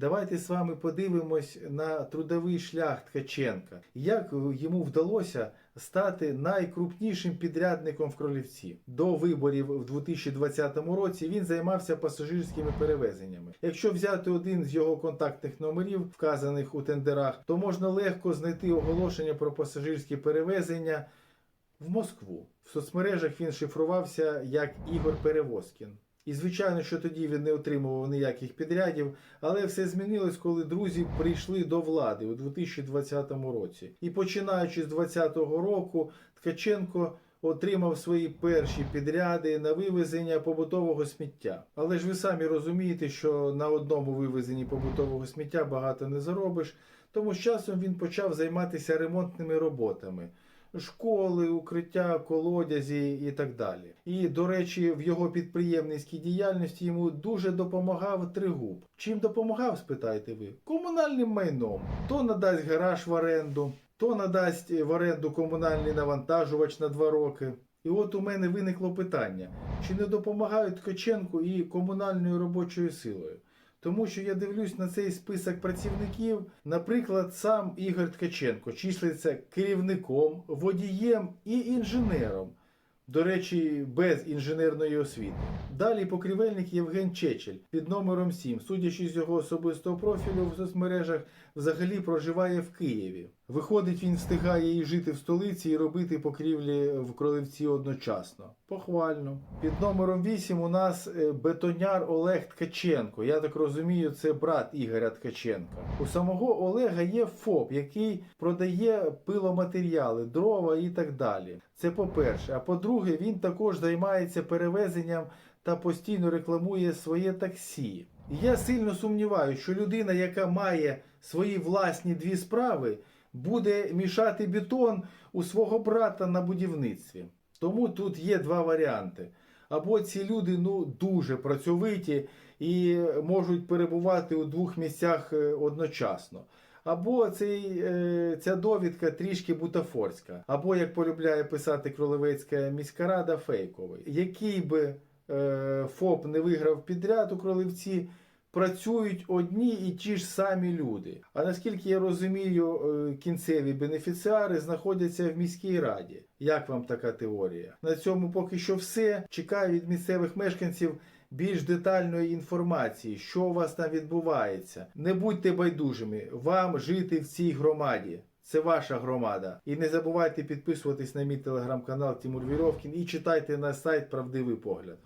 Давайте з вами подивимось на трудовий шлях Ткаченка, як йому вдалося стати найкрупнішим підрядником в Кролівці. До виборів в 2020 році він займався пасажирськими перевезеннями. Якщо взяти один з його контактних номерів, вказаних у тендерах, то можна легко знайти оголошення про пасажирські перевезення в Москву. В соцмережах він шифрувався як Ігор Перевозкін. І звичайно, що тоді він не отримував ніяких підрядів, але все змінилось, коли друзі прийшли до влади у 2020 році. І починаючи з 2020 року, Ткаченко отримав свої перші підряди на вивезення побутового сміття. Але ж ви самі розумієте, що на одному вивезенні побутового сміття багато не заробиш, тому з часом він почав займатися ремонтними роботами школи, укриття, колодязі і так далі. І, до речі, в його підприємницькій діяльності йому дуже допомагав Тригуб. Чим допомагав, спитаєте ви? Комунальним майном. То надасть гараж в оренду, то надасть в оренду комунальний навантажувач на два роки. І от у мене виникло питання: чи не допомагають Ткаченку і комунальною робочою силою? Тому що я дивлюсь на цей список працівників. Наприклад, сам Ігор Ткаченко числиться керівником, водієм і інженером. До речі, без інженерної освіти. Далі покрівельник Євген Чечель під номером 7, судячи з його особистого профілю в соцмережах, взагалі проживає в Києві. Виходить, він встигає і жити в столиці, і робити покрівлі в Кроливці одночасно. Похвально. Під номером 8 у нас е, бетоняр Олег Ткаченко. Я так розумію, це брат Ігоря Ткаченка. У самого Олега є ФОП, який продає пиломатеріали, дрова і так далі. Це по-перше. А по-друге, він також займається перевезенням та постійно рекламує своє таксі. Я сильно сумніваюся, що людина, яка має свої власні дві справи, буде мішати бетон у свого брата на будівництві. Тому тут є два варіанти. Або ці люди ну дуже працьовиті і можуть перебувати у двох місцях е, одночасно. Або цей, е, ця довідка трішки бутафорська, або, як полюбляє писати Кролевецька міська рада, фейковий. Який би е, ФОП не виграв підряд у Кролевці, працюють одні і ті ж самі люди. А наскільки я розумію, е, кінцеві бенефіціари знаходяться в міській раді. Як вам така теорія? На цьому поки що все. Чекаю від місцевих мешканців більш детальної інформації, що у вас там відбувається. Не будьте байдужими, вам жити в цій громаді. Це ваша громада. І не забувайте підписуватись на мій телеграм-канал Тимур Віровкін і читайте на сайт Правдивий погляд.